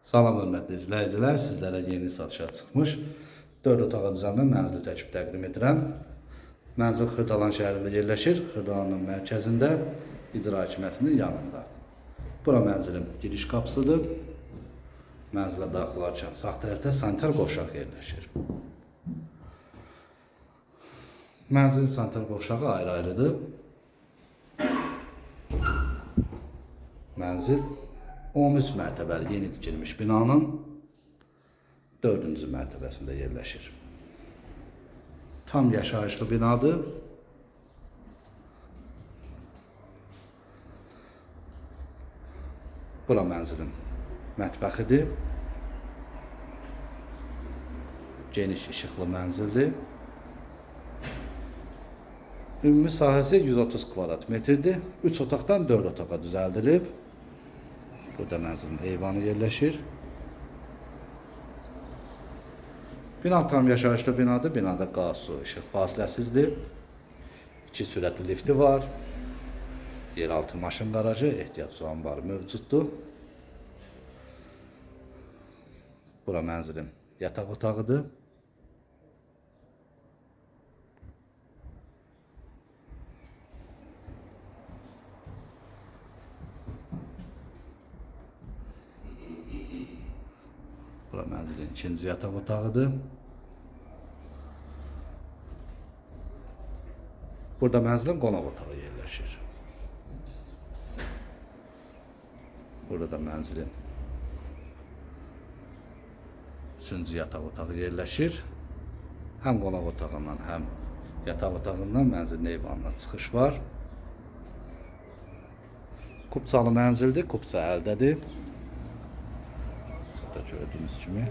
Salam hörmətli izləyicilər, sizlərə yeni satışa çıxmış 4 otağa düzəlmə mənzili çəkib təqdim edirəm. Mənzil Xırdalan şəhərində yerləşir, Xırdalanın mərkəzində, icra hakimiyyətinin yanında. Bura mənzilin giriş qapısıdır. Mənzilə daxil olarkən sağ tərəfdə sanitar qovşaq yerləşir. Mənzilin sanitar qovşağı ayrı-ayrıdır. Mənzil 13 mərtəbəli yeni tikilmiş binanın 4-cü mərtəbəsində yerləşir. Tam yaşayışlı binadır. Bura mənzilin mətbəxidir. Geniş işıqlı mənzildir. Ümumi sahəsi 130 kvadrat metrdir. 3 otaqdan 4 otağa düzəldilib. Burada mənzilin eyvanı yerləşir. Bina tam yaşayışlı binadır. Binada qaz, su, işıq fasiləsizdir. 2 sürətli lifti var. Yeraltı maşın qarajı, ehtiyat su anbarı mövcuddur. Bura mənzilin yataq otağıdır. Bura mənzilin ikinci yataq otağıdır. Burada mənzilin qonaq otağı yerləşir. Burada da mənzilin üçüncü yataq otağı yerləşir. Həm qonaq otağından, həm yataq otağından mənzilin eyvanına çıxış var. Kupçalı mənzildir, kupça əldədir. Burada gördüyünüz kimi.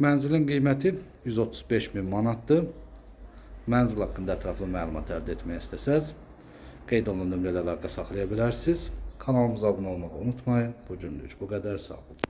Mənzilin qiyməti 135 min manatdır. Mənzil haqqında ətraflı məlumat əldə etmək istəsəz, qeyd olunan nömrələrlə əlaqə saxlaya bilərsiniz. Kanalımıza abunə olmağı unutmayın. Bu günlük bu qədər. Sağ olun.